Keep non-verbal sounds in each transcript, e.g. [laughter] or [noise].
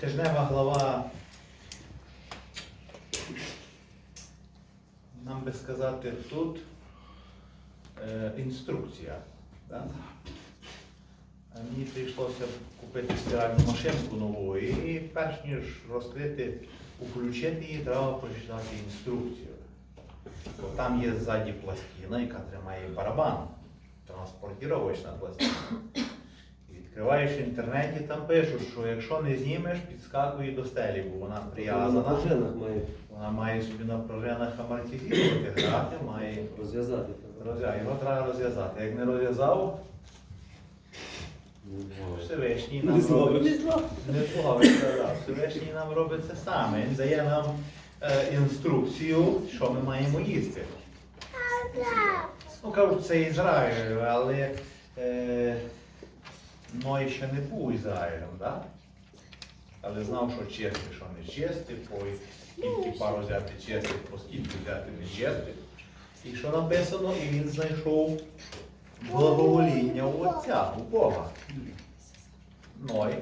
Тижнева глава. Нам би сказати тут е, інструкція. Да? Мені прийшлося купити стиральну машинку нову і перш ніж розкрити, включити її, треба прочитати інструкцію. Бо там є ззаді пластина, яка тримає барабан. Транспортіровочна пластина. Відкриваєш в інтернеті, там пишуть, що якщо не знімеш, підскакує до стелі, бо вона На прив'язана. пружинах має Вона має собі на пружинах амортизувати, грати, має розв'язати. розв'язати. Його треба розв'язати. Як не розв'язав, Всевишній нам Не зловиш. робить. Не зловиш, так. Всевишній нам робить це саме. Він дає нам е, інструкцію, що ми маємо їсти. Ну, кажуть, це Ізраїль, але е, Ной ще не був Ізраїлем, так? Але знав, що чисти, що не чисти, по скільки пару взяти чистих, по скільки взяти не чистих. І що написано, і він знайшов благовоління у Отця, у Бога. Ной.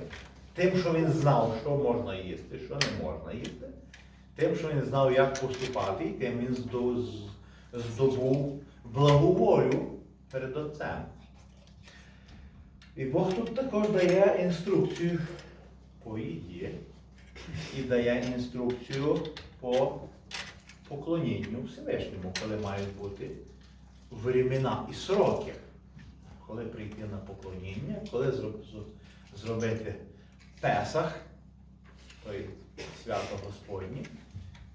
Тим, що він знав, що можна їсти, що не можна їсти, тим, що він знав, як поступати, і тим він здобув благу волю перед Отцем. І Бог тут також дає інструкцію по їді і дає інструкцію по поклонінню Всевишньому, коли мають бути времена і сроки. Коли прийти на поклоніння, коли зробити Песах, той свято Господнє,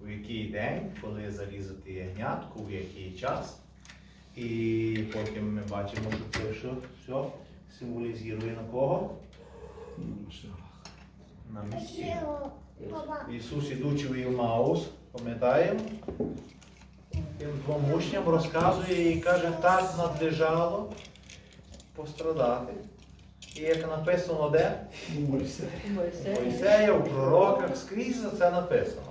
у який день, коли зарізати ягнятку, в який час. І потім ми бачимо, що це все символізує на кого? На Месію. Ісус, ідучи в Євмаус, пам'ятаємо, тим двом учням розказує і каже, так надлежало пострадати. І як написано де? У Мойсея, у пророках, скрізь за це написано.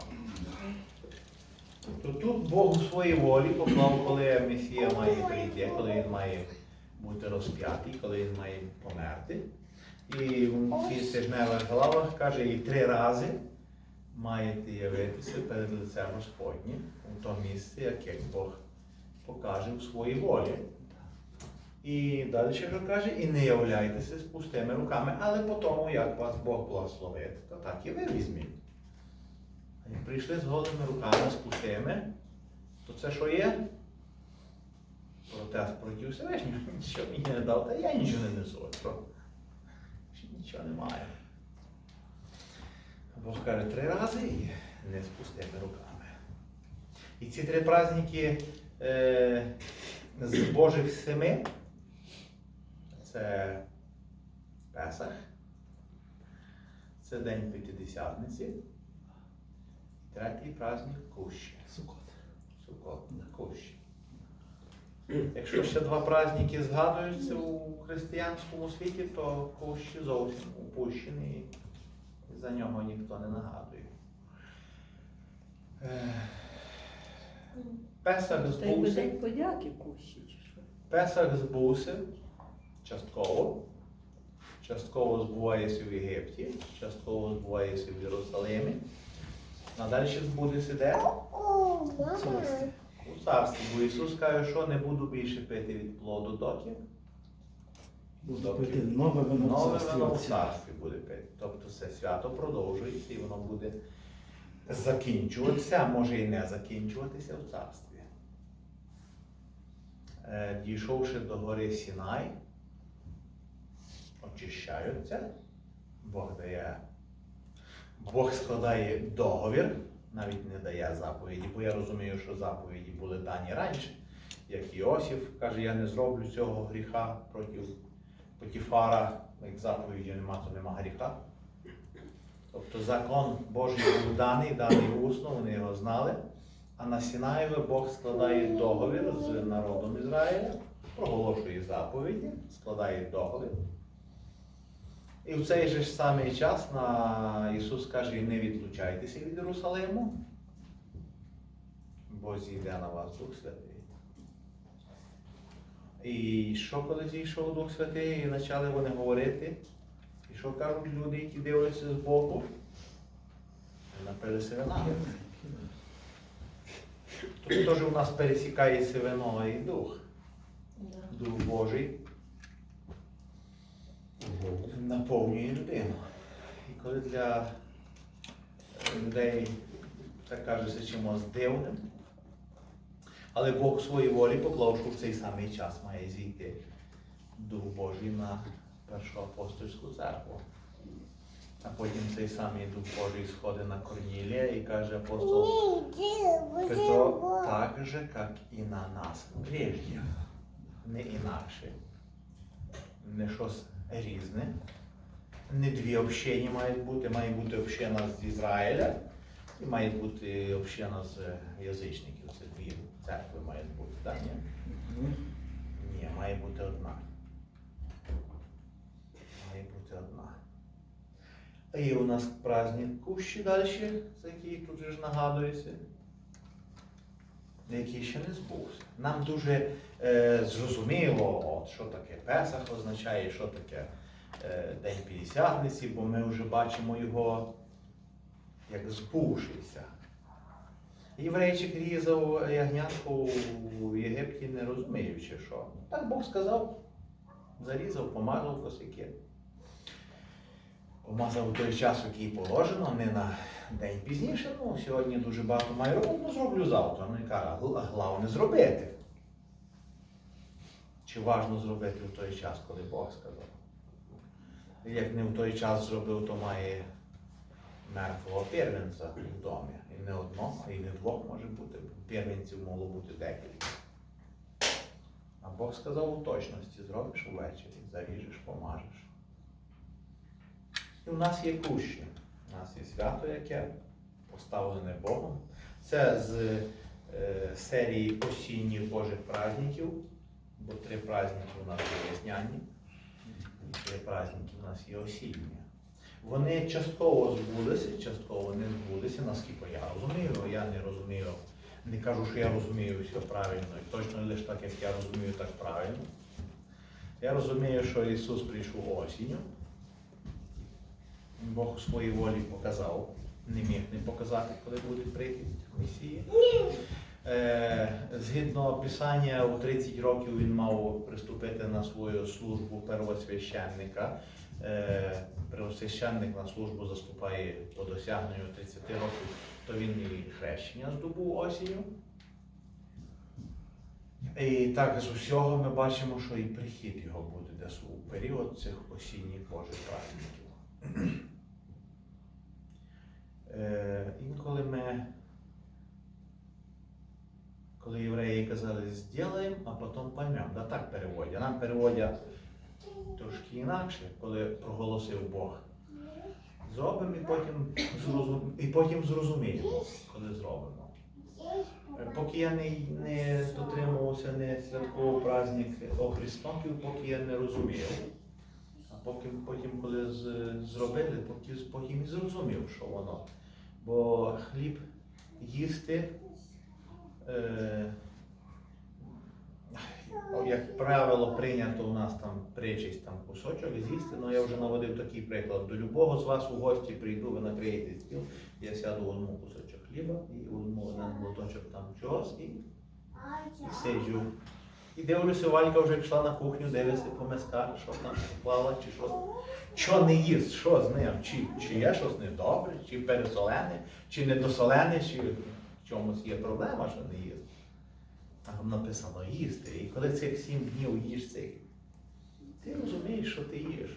То тут Бог у своїй волі поклав, коли Месія має прийти, коли він має бути розп'ятий, коли він має померти. І в цій тижневих главах каже, і три рази маєте явитися перед лицем Господнім у тому місці, яке Бог покаже у своїй волі. І далі ще каже, і не являйтеся з пустими руками, але по тому, як вас Бог благословить, то так і ви візьміть. А як прийшли з голими руками, з пустими, то це що є? Протест проти Всевишнього. Нічого мені не дав, та я нічого не несу. Що? Нічого немає. Бог каже три рази і не з пустими руками. І ці три праздники е, з Божих семи це Песах, це День П'ятидесятниці, третій праздник Кущі. Сукот. Сукот, Кущі. Якщо ще два праздники згадуються у християнському світі, то Кущі зовсім упущений, і за нього ніхто не нагадує. Е, Песах збувся. Песах збувся частково. Частково збувається в Єгипті, частково збувається в Єрусалимі. А далі збудеться де? У царстві. Бо Ісус каже, що не буду більше пити від плоду доки. Буду пити нове вино в Нове вино в царстві буде пити. Тобто це свято продовжується і воно буде закінчуватися, а може і не закінчуватися в царстві. Е, Дійшовши до гори Сінай, очищаються, Бог дає, Бог складає договір, навіть не дає заповіді, бо я розумію, що заповіді були дані раніше, як Іосиф каже, я не зроблю цього гріха проти Потіфара, як заповіді нема, то нема гріха. Тобто закон Божий був даний, даний усно, вони його знали. А на Сінаєві Бог складає договір з народом Ізраїля, проголошує заповіді, складає договір. І в цей же ж самий час на Ісус каже, не відлучайтеся від Єрусалиму, бо зійде на вас Дух Святий. І що коли зійшов Дух Святий, і почали вони говорити? І що кажуть люди, які дивляться з боку? напилися вина. Тут теж у нас пересікається вино і дух. Дух Божий наповнює людину. І коли для людей так кажеться чимось дивним, але Бог своїй волі поклав, в цей самий час має зійти Дух Божий на першу апостольську церкву. А потім цей самий Дух Божий сходить на Корнілія і каже апостол Петро, так же, как и на нас прежде, не інакше. Не щось різне. Не дві общини мають бути, має бути община з Ізраїля і має бути община з язичників. Це дві церкви мають бути, так? Ні? Ні, має бути одна. Має бути одна. Є у нас праздник кущі далі, за який тут же ж нагадується, який ще не збувся. Нам дуже е, зрозуміло, от, що таке Песах означає, що таке е, День П'ятдесятниці, бо ми вже бачимо його як збувшийся. Єврейчик різав ягнятку в Єгипті, не розуміючи, що. Так Бог сказав, зарізав, помазав косяки. Помазав у той час, який положено, не на день пізніше. Ну, сьогодні дуже багато маю роботи, ну зроблю завтра. Ну, яка головне зробити. Чи важно зробити в той час, коли Бог сказав? Як не в той час зробив, то має мертвого первенця в домі. І не одного, і не двох може бути. Первенців могло бути декілька. А Бог сказав у точності, зробиш увечері, заріжеш, помажеш. І в нас є кущі. У нас є свято, яке поставлене Богом. Це з е, серії осінніх Божих праздників, бо три праздники у нас є весняні, три праздники у нас є осінні. Вони частково збулися, частково не збулися, наскільки я розумію. Я не розумію, не кажу, що я розумію все правильно, і точно лише так, як я розумію, так правильно. Я розумію, що Ісус прийшов осінню. Бог у своїй волі показав, не міг не показати, коли буде прихід Месії. Е, згідно Писання, у 30 років він мав приступити на свою службу первосвященника. Е, первосвященник на службу заступає по досягненню 30 років, то він і хрещення здобув осінню. І так з усього ми бачимо, що і прихід його буде десь у період цих осінніх Божих праздників. Е, інколи ми, коли євреї казали «зділаємо», а потім поймемо, да так переводять. Нам переводять трошки інакше, коли проголосив Бог. Зробимо і потім, зрозум... і потім зрозуміємо, коли зробимо. Е, Поки я не, не дотримувався, не святкував праздник охрестоків, поки я не розумів. А поки, потім, коли з, зробили, поки, потім і зрозумів, що воно. Бо хліб їсти, е, як правило, прийнято у нас там причесть там кусочок з'їсти, але я вже наводив такий приклад. До любого з вас у гості прийду, ви накриєте стіл, я сяду одну кусочок хліба і одну один глоточок там чогось і сиджу. І дивлюся, Валька вже пішла на кухню, дивиться по мисках, що там поклала, чи що. Що не їсть, що з ним? Чи, чи є щось недобре, чи пересолене, чи недосолене, чи в чомусь є проблема, що не їсть. Там написано їсти. І коли цих сім днів їш цих, ти розумієш, що ти їш.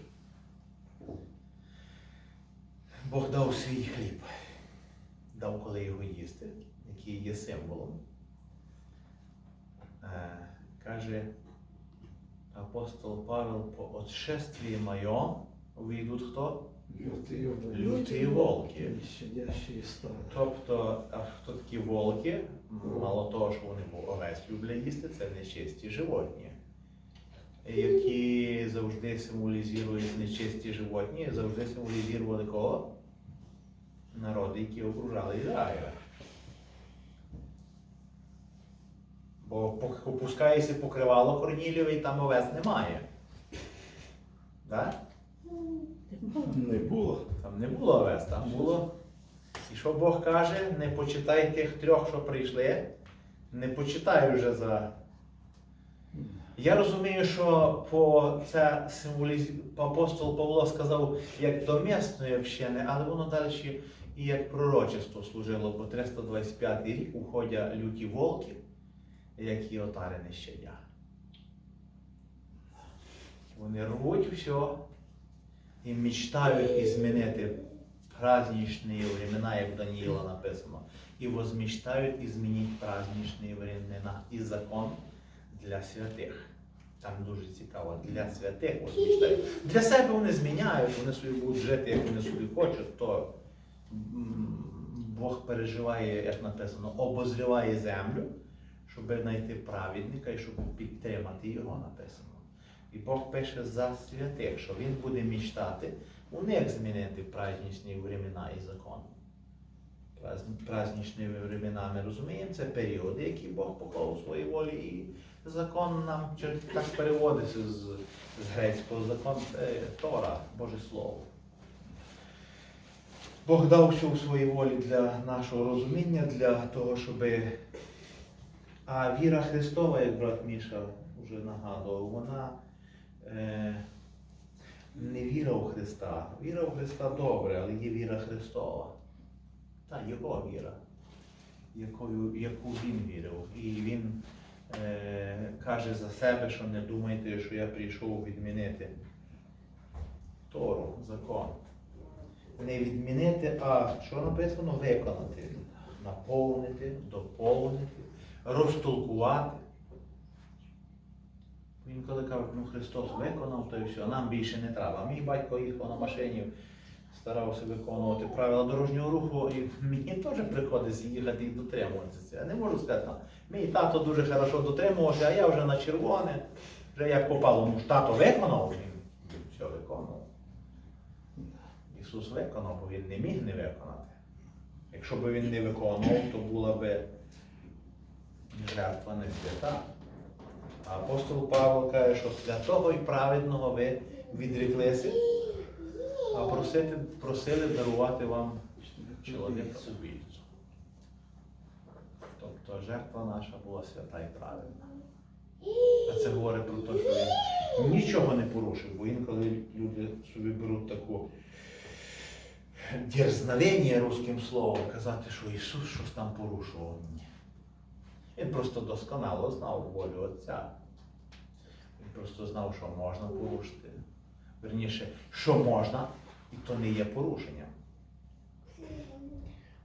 Бог дав свій хліб, дав коли його їсти, який є символом. Каже апостол Павел, по отшествии моем увійдуть хто? Люті. Люті волки. Тобто, а хто такі волки? Мало того, що вони овець люблять їсти, це нечисті животні, які завжди символізують нечисті животні, завжди символізували кого? Народи, які окружали Ізраїля. Опускається покривало Корнілєве і там овець немає. Так? Не було. Там не було овець, там було І що Бог каже, не почитай тих трьох, що прийшли, не почитай вже за. Я розумію, що по це символіз... апостол Павло сказав як до місної общини, але воно далі і як пророчество служило, бо 325 рік уходять люті волки, які отари не щадя. Вони рвуть все і мечтають змінити праздничні времена, як Даніїла написано, і возмечтають і змінити праздничні времена і закон для святих. Там дуже цікаво, для святих возмечтають. Для себе вони зміняють, вони собі будуть жити, як вони собі хочуть, то Бог переживає, як написано, обозріває землю, щоб знайти праведника і щоб підтримати його написано. І Бог пише за святих, що Він буде мічтати у них змінити праздничні времена і закон. Празн- Праздничні времена ми розуміємо, це періоди, які Бог поклав у своїй волі. І закон нам так переводиться з, з грецького закон це Тора, Боже Слово. Бог дав все у своїй волі для нашого розуміння, для того, щоб. А віра Христова, як брат Міша вже нагадував, вона е, не віра у Христа. Віра у Христа добре, але є віра Христова. Та його віра, якою, яку він вірив. І він е, каже за себе, що не думайте, що я прийшов відмінити Тору, закон. Не відмінити, а що написано? Виконати, наповнити, доповнити, розтолкувати. Він коли каже, ну Христос виконав, то і все, нам більше не треба. Мій батько їхав на машині, старався виконувати правила дорожнього руху, і мені теж приходиться їхати і дотримуватися. Я не можу сказати, ну, мій тато дуже хорошо дотримувався, а я вже на червоне, вже як попало, ну тато виконав, він все виконав. Ісус виконав, бо Він не міг не виконати. Якщо б він не виконував, то була би жертва не свята. А апостол Павло каже, що святого і праведного ви відріклися, а просити, просили дарувати вам чоловіка убійцю. Тобто жертва наша була свята і праведна. А це говорить про те, що він нічого не порушив, бо інколи люди собі беруть таку дерзновення русським словом казати, що Ісус щось там порушував. Ні. Він просто досконало знав волю Отця. Він просто знав, що можна порушити. Верніше, що можна, і то не є порушенням.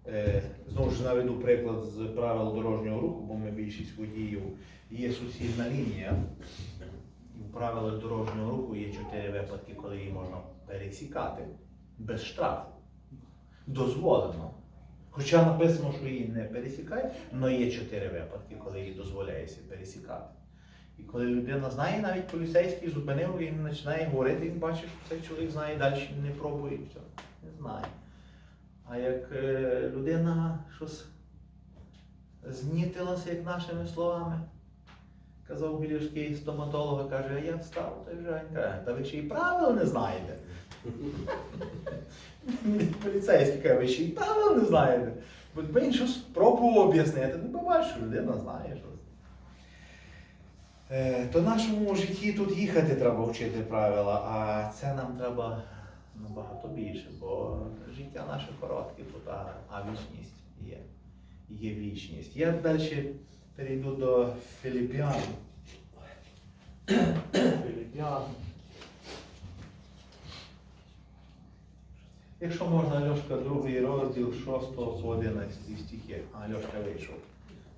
Е, знову ж наведу приклад з правил дорожнього руху, бо ми більшість водіїв є суцільна лінія. І в правилах дорожнього руху є чотири випадки, коли її можна пересікати без штрафу. Дозволено. Хоча написано, що її не пересікають, але є чотири випадки, коли її дозволяється пересікати. І коли людина знає, навіть поліцейський зупинив, він починає говорити, він бачить, що цей чоловік знає, далі не пробує все. Не знає. А як е, людина щось знітилася, як нашими словами, казав білівський стоматолог, каже, а я встав, та вже та ви ще й правил не знаєте. [laughs] Поліцейський каже, ви ще й правил не знаєте. Бо він щось пробував об'яснити, ну буває, що людина знає щось. Е, То нашому житті тут їхати треба вчити правила, а це нам треба набагато більше, бо життя наше коротке а, вічність є. Є вічність. Я далі перейду до Філіппіан. Філіппіан. Якщо можна, Альошка, другий розділ 6 по 11 стихи. А, Альошка вийшов.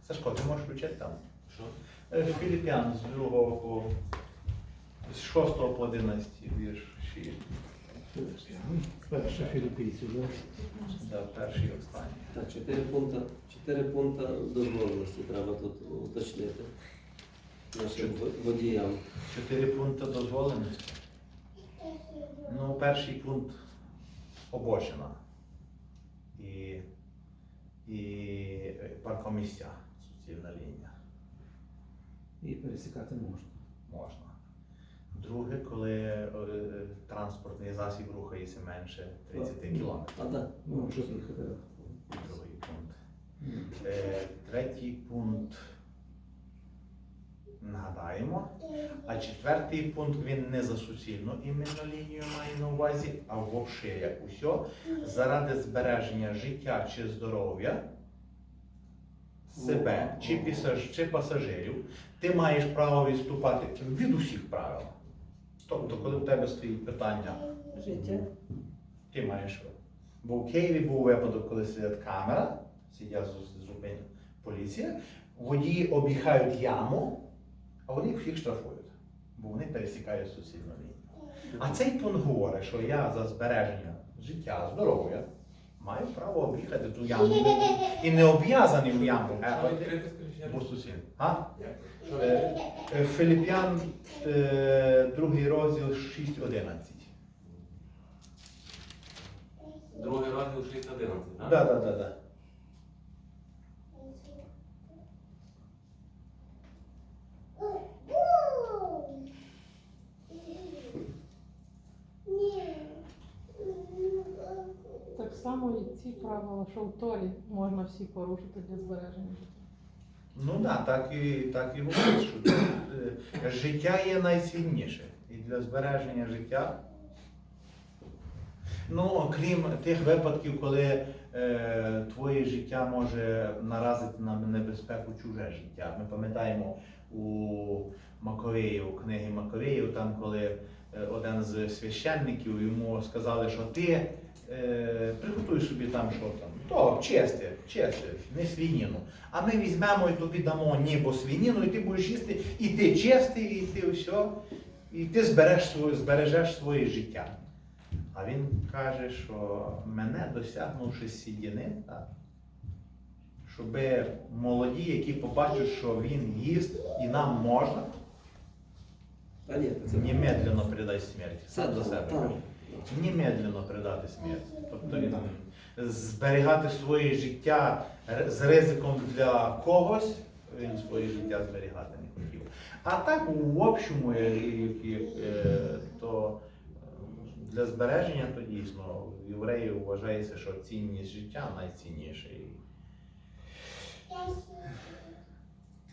Сашко, ти можеш включити там? Що? Е, Філіппіан з 2 по з 6 по 11 вірші. Перше філіппійців, да? Да, перший і останній. Так, чотири пункти, чотири пункти дозволеності треба тут уточнити нашим водіям. Чотири пункти дозволеності. Ну, перший пункт обочина і, і паркомісця, суцільна лінія. І пересікати можна. Можна. Друге, коли е, транспортний засіб рухається менше 30 км. А так, Ну. Другий пункт. Е, Третій пункт. Нагадаємо. А четвертий пункт він не за суцільну іменну лінію має на увазі, а як усе, заради збереження життя чи здоров'я себе чи, пісаж, чи пасажирів, ти маєш право відступати від усіх правил. Тобто, коли в тебе стоїть питання, Життя. ти маєш. Бо в Києві був випадок, коли сидять камера, сидять з поліція, водії об'їхають яму, а вони їх штрафують, бо вони пересікають суцільну лінію. А цей говорить, що я за збереження життя, здоров'я маю право об'їхати ту яму і не обв'язаний в яму. гепати? Е, Филип'ян, е, другий розділ 6.11. Другий розділ 611, так? Так, так, так, так. Так само і ці правила, що в Торі можна всі порушити для збереження життя. Ну да, так і так і говорить, що е, життя є найцінніше. І для збереження життя. Ну, окрім тих випадків, коли е, твоє життя може наразити на небезпеку чуже життя. Ми пам'ятаємо у Маковеїв, книги Маковеїв, там коли е, один з священників йому сказали, що ти е, приготуй собі там що там. То, чисте, чисте, не свинину. А ми візьмемо і тобі дамо нібо свинину, і ти будеш їсти, і ти чистий, і ти все, і ти збереш своє, збережеш своє життя. А він каже, що мене досягнувши сідіни, щоб молоді, які побачать, що він їсть і нам можна, немедленно придай смерть. Сам до себе. Немедленно придати смерть. Тобто він зберігати своє життя з ризиком для когось, він своє життя зберігати не хотів. А так, у общому, е, е, то е, для збереження то дійсно в євреїв вважається, що цінність життя найцінніше.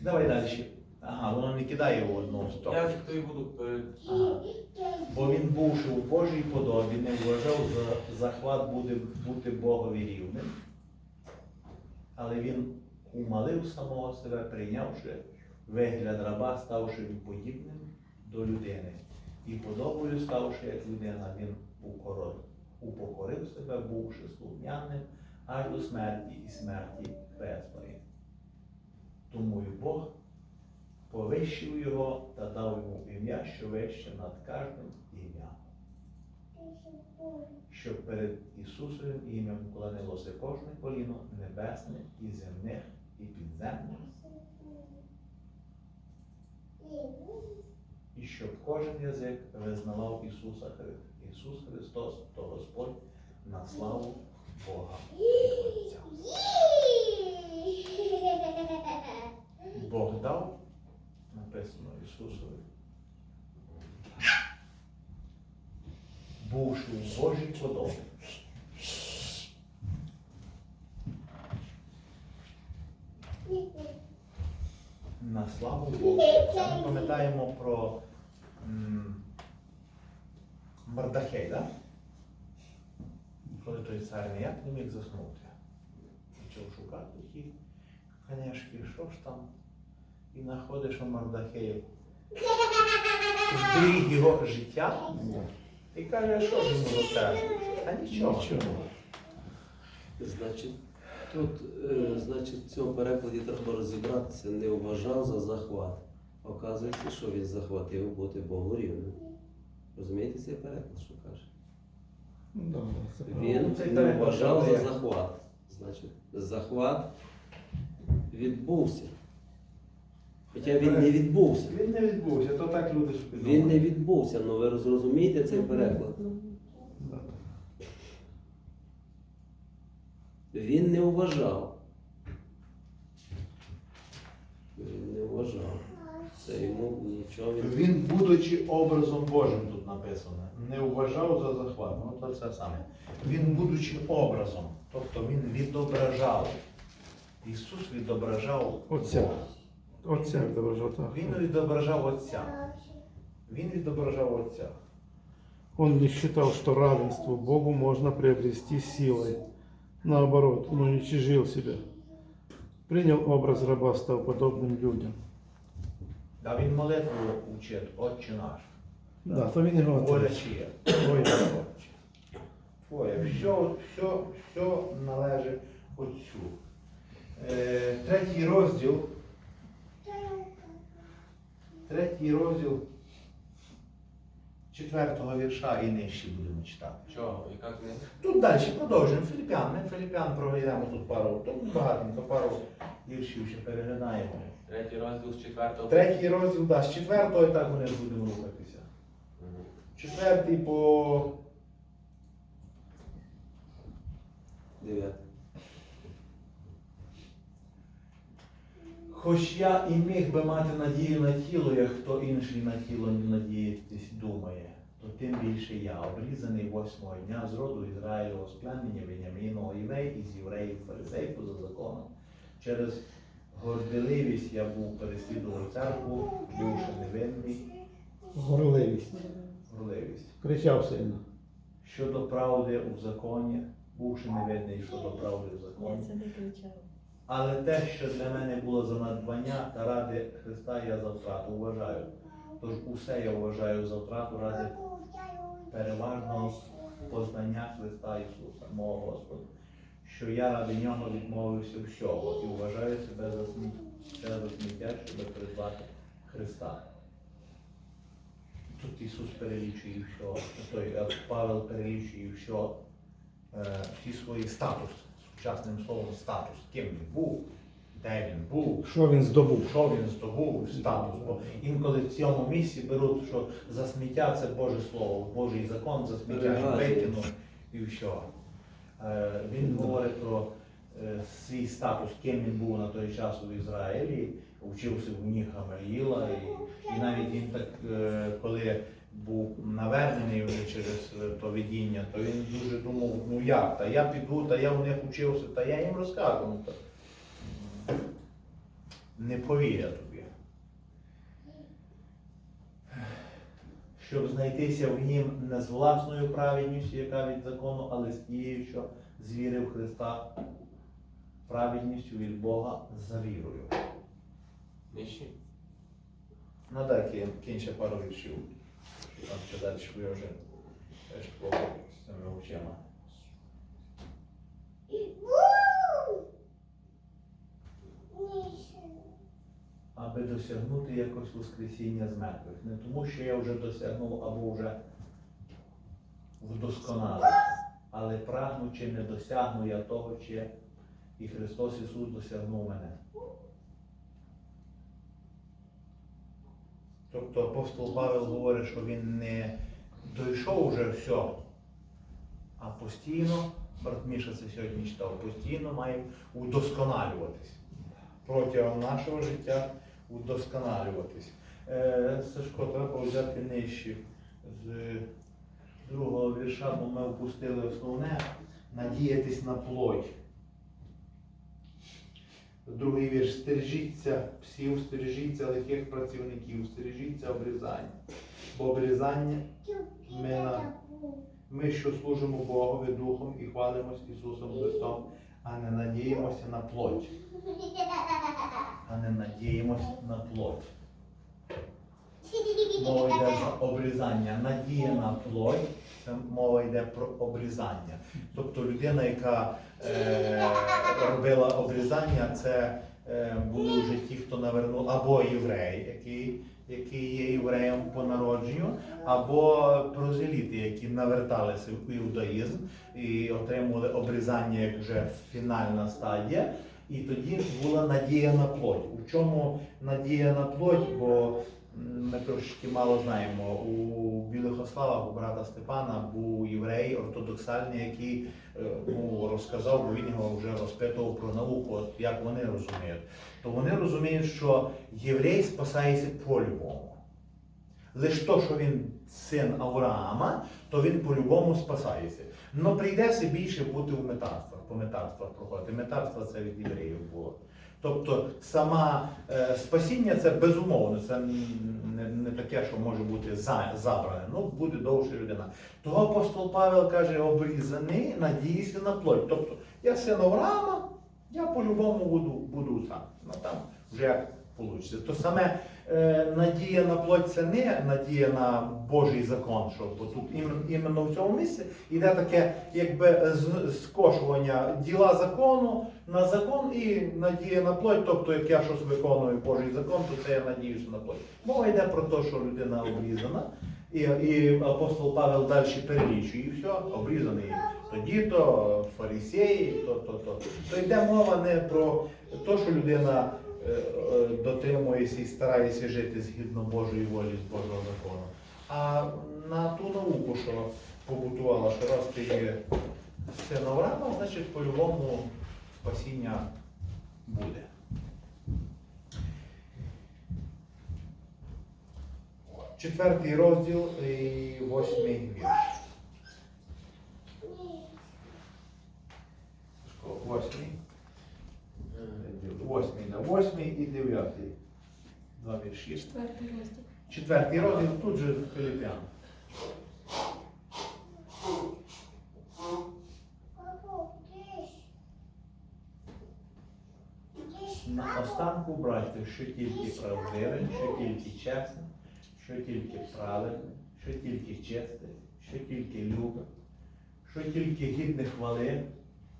Давай далі. Ага, воно не кидає в одну сторону. Я диктую буду перед. Ага. Бо він, бувши у Божій подобі, не вважав за захват буде, бути Богові рівним, але він умалив самого себе, прийнявши вигляд раба, ставши подібним до людини. І подобою ставши як людина, він укорот, упокорив себе, бувши слухняним аж до смерті і смерті хресної. Тому і Бог повищив його та дав йому ім'я, що вище над кожним ім'ям. Щоб перед Ісусовим ім'ям клонилося кожне коліно небесне і земних, і підземних, і щоб кожен язик визнавав Ісуса Хри- Ісус Христос, то Господь на славу Бога Бог дав, написано Ісусові. Бувши у Божій подобі. На славу Богу. Це ми пам'ятаємо про Мардахей, так? Коли той цар ніяк не міг заснути. Почав шукати ті книжки, що ж там, і знаходиш, що Мардахей зберіг його життя і каже, що ж йому за це? Та нічого. Значить, тут, е, значить, в цьому перекладі треба розібратися, не вважав за захват. Оказується, що він захватив бути Богу рівним. Розумієте цей переклад, що каже? Ну, да, да, це. Він не вважав за захват. Значить, захват відбувся. Хоча він не відбувся. Він не відбувся, то так люди собі Він не відбувся, ну ви зрозумієте цей переклад. Він не вважав. Він не вважав. Це йому нічого він. Він, будучи образом Божим тут написано. Не вважав за захват. Ну то це саме. Він, будучи образом, тобто він відображав. Ісус відображав Отця. Бога. Отця відображав так. Він відображав Отця. Він відображав Отця. Он не считал, что равенство Богу можно приобрести силой. Наоборот, он уничижил себя. Принял образ раба, став подобным людям. Да він молитву вчить, Отче наш. Да, то він його Воля отець. чия? Твоя Отче. Твоє. Все, все, все належить Отцю. Е, третій розділ. Третій розділ четвертого вірша і нижче будемо читати. Чого? Яка книга? Тут далі продовжуємо. Філіпян. Ми Філіпян проведемо тут пару, тут багатенько, пару віршів ще переглядаємо. Третій розділ з четвертого. Третій розділ, да, з четвертого і так вони будемо рухатися. Четвертий по Дев'ятий. Хоч я і міг би мати надію на тіло, як хто інший на тіло не надіятись думає, то тим більше я, обрізаний восьмого дня з роду Ізраїлю, з племені Веніаміного, єврей із євреїв, фарисей поза законом. Через горделивість я був переслідував церкву, бувши невинний, Горливість. горливість. Кричав сильно. Щодо правди у законі, бувши невинний щодо правди в законі. Ні, це не кричав. Але те, що для мене було за надбання, та ради Христа я за втрату вважаю. Тож усе я вважаю за втрату ради переважного познання Христа Ісуса, мого Господа, що я ради нього відмовився всього і вважаю себе за сміття, щоб призвати Христа. Тут Ісус перелічує все, Павел перелічує все, всі свої статус, сучасним словом статус, ким він був, де він був, Що він здобув? що він здобув статус. Бо інколи в цьому місці беруть, що за сміття це Боже Слово, Божий закон, за сміття викинув і все. Е, Він говорить про е, свій статус, ким він був на той час у Ізраїлі, вчився в ніг Гамаліла, і, і навіть він так, е, коли був навернений вже через е, то він дуже думав, ну як, та я піду, та я в них вчився, та я їм розкажу. Ну, не повірять тобі. Щоб знайтися в нім не з власною праведністю, яка від закону, але з тією, що з віри в Христа, праведністю від Бога за вірою. Ну так, кін, кінь пару віршів. Вже теж плохо з цими очима. аби досягнути якось Воскресіння з мертвих. Не тому, що я вже досягнув або вже вдосконалив, але прагну чи не досягну я того, чи і Христос Ісус досягнув мене. Тобто апостол Павел говорить, що він не дійшов вже все, а постійно, брат Міша це сьогодні читав, постійно має удосконалюватись протягом нашого життя удосконалюватись. Е, Сашко, треба взяти нижче з другого вірша, бо ми впустили основне надіятись на плоть. Другий вірш. Стережіться псів, стережіться лихих працівників, стережіться обрізання. Бо обрізання ми, на, ми, що служимо Богові Духом і хвалимось Ісусом Христом, а не надіємося на плоть а не надіємось на плоть. Мова йде за обрізання. Надія на плоть, це мова йде про обрізання. Тобто людина, яка е, робила обрізання, це е, були вже ті, хто навернув, або єврей, який, який є євреєм по народженню, або прозеліти, які наверталися в іудаїзм і отримували обрізання як вже фінальна стадія. І тоді була надія на плоть. У чому надія на плоть? Бо ми трошки мало знаємо. У Білих Ославах у брата Степана був єврей ортодоксальний, який е, ну, розказав, бо він його вже розпитував про науку, от як вони розуміють. То вони розуміють, що єврей спасається по-любому. лише то, що він син Авраама, то він по-любому спасається. Но прийдеться більше бути в метарствах, по метарствах проходити. Метарство це від євреїв було. Тобто сама е, спасіння це безумовно, це не, не таке, що може бути за, забране. Ну, буде довше людина. Того апостол Павел каже, обрізаний, надіюся на плоть. Тобто, я син Авраама, я по-любому буду, буду сам. Ну там вже як вийде. То саме надія на плоть це не надія на Божий закон, що тут іменно, в цьому місці йде таке якби скошування діла закону на закон і надія на плоть. Тобто, як я щось виконую Божий закон, то це я надіюся на плоть. Мова йде про те, що людина обрізана. І, і апостол Павел далі перелічує, і все, обрізаний тоді, то фарисеї, то, то, то. То йде мова не про те, що людина е, е, дотримується і старається жити згідно Божої волі, з Божого закону, а на ту науку, що побутувала, що раз ти є син Авраама, значить по-любому спасіння буде. Четвертий розділ і восьмий вірш. Восьмий. Восьмий на восьмий і дев'ятий. Два вірші. Четвертий розділ. Четвертий розділ тут же Филиппян. На останку, братів, що тільки правдиве, що тільки чесне, що тільки правильне, що тільки честе, що тільки любе, що тільки гідне хвали,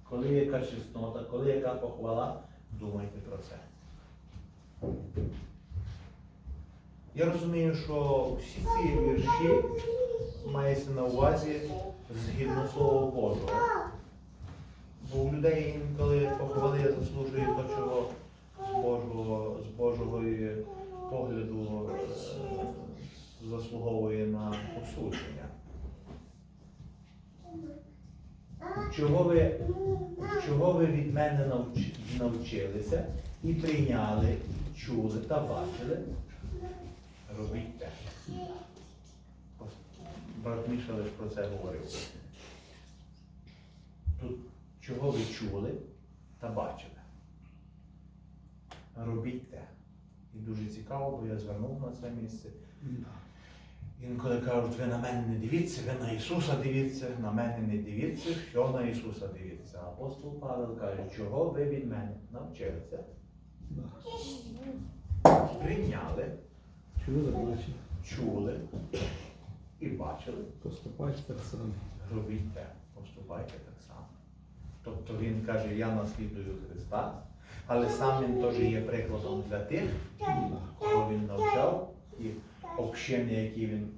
коли яка чеснота, коли яка похвала, думайте про це. Я розумію, що всі ці вірші мається на увазі згідно Слова Божого. Бо у людей інколи похвали заслужує то, чого з Божого, з Божого погляду е, заслуговує на осудження. Чого ви, чого ви від мене навч- навчилися і прийняли, чули та бачили, робіть те. Брат Міша лише про це говорив. Тут чого ви чули та бачили. Робіть те. І дуже цікаво, бо я звернув на це місце. Інколи кажуть, ви на мене не дивіться, ви на Ісуса дивіться, на мене не дивіться, що на Ісуса дивіться. Апостол Павел каже, чого ви від мене навчилися, прийняли, Чудо, значит, чули і бачили. поступать так само. робіть те, поступайте так само. Тобто він каже, я наслідую Христа, але сам він теж є прикладом для тих, кого він навчав, і общення, які він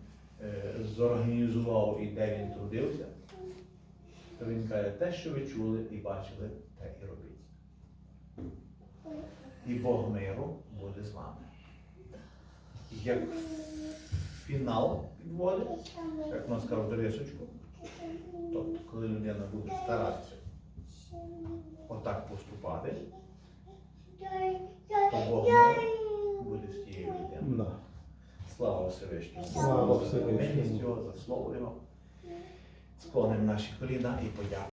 е, зорганізував і де він трудився, то він каже, те, що ви чули і бачили, те і робіть. І Бог миру буде з вами. Як фінал підводить, як нас сказав Дорисочку, Тобто, коли людина буде старатися отак поступати, то Бог буде з тією людиною. Слава Всевишньому. Слава Всевишньому. Милістю, за слово Його. Склонимо наші коліна і подякуємо.